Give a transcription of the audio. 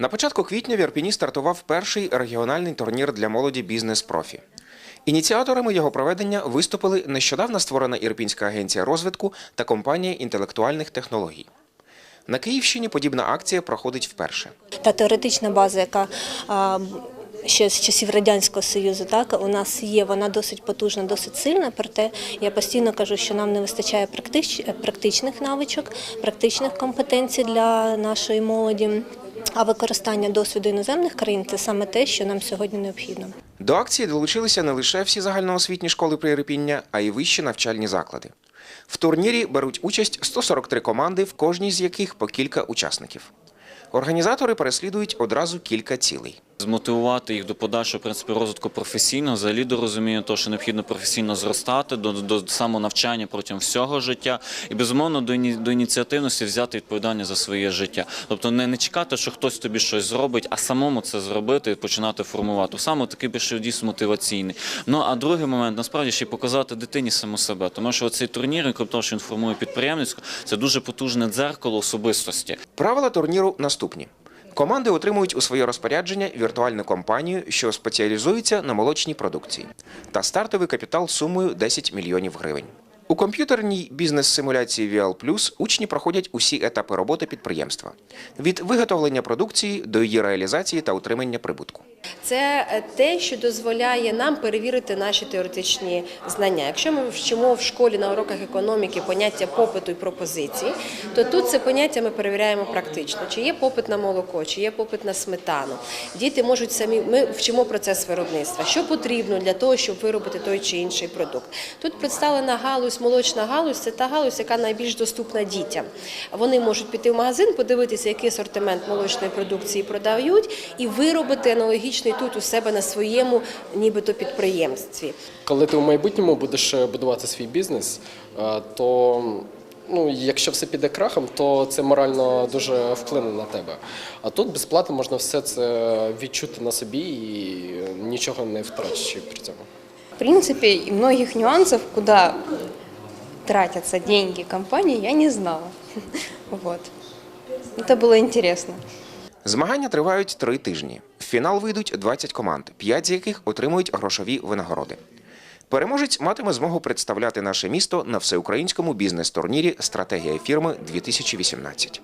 На початку квітня в Ірпіні стартував перший регіональний турнір для молоді бізнес профі. Ініціаторами його проведення виступили нещодавно створена Ірпінська агенція розвитку та компанія інтелектуальних технологій. На Київщині подібна акція проходить вперше. Та теоретична база, яка ще з часів радянського союзу, так у нас є, вона досить потужна, досить сильна. Проте я постійно кажу, що нам не вистачає практич, практичних навичок, практичних компетенцій для нашої молоді. А використання досвіду іноземних країн це саме те, що нам сьогодні необхідно. До акції долучилися не лише всі загальноосвітні школи Прирепіння, а й вищі навчальні заклади. В турнірі беруть участь 143 команди, в кожній з яких по кілька учасників. Організатори переслідують одразу кілька цілей. Змотивувати їх до подальшого в принципі розвитку професійного, взагалі до того, що необхідно професійно зростати, до, до самонавчання протягом всього життя, і безумовно до, до ініціативності взяти відповідальність за своє життя. Тобто не, не чекати, що хтось тобі щось зробить, а самому це зробити і починати формувати. Саме такий більше дійсно мотиваційний. Ну а другий момент насправді ще й показати дитині саму себе, тому що цей турнір, крім того, що він формує підприємницьку, це дуже потужне дзеркало особистості. Правила турніру наступні: команди отримують у своє розпорядження віртуальну компанію, що спеціалізується на молочній продукції, та стартовий капітал сумою 10 мільйонів гривень. У комп'ютерній бізнес-симуляції VL Plus учні проходять усі етапи роботи підприємства від виготовлення продукції до її реалізації та утримання прибутку. Це е, те, що дозволяє нам перевірити наші теоретичні знання. Якщо ми вчимо в школі на уроках економіки поняття попиту і пропозиції, то тут це поняття ми перевіряємо практично. Чи є попит на молоко, чи є попит на сметану. Діти можуть самі. Ми вчимо процес виробництва. Що потрібно для того, щоб виробити той чи інший продукт. Тут представлена галузь, молочна галузь це та галузь, яка найбільш доступна дітям. Вони можуть піти в магазин, подивитися, який асортимент молочної продукції продають, і виробити аналогічний тут у себе на своєму, нібито підприємстві. Коли ти в майбутньому будеш е, будувати свій бізнес, е, то ну, якщо все піде крахом, то це морально дуже вплине на тебе. А тут безплатно можна все це відчути на собі і нічого не втрачити при цьому. В принципе, и многих нюансов, куда тратятся деньги компании, я не знала. Вот. Это было интересно. Змагання тривають три тижні. В фінал вийдуть 20 команд, 5 з яких отримують грошові винагороди. Переможець матиме змогу представляти наше місто на всеукраїнському бізнес-турнірі Стратегія фірми 2018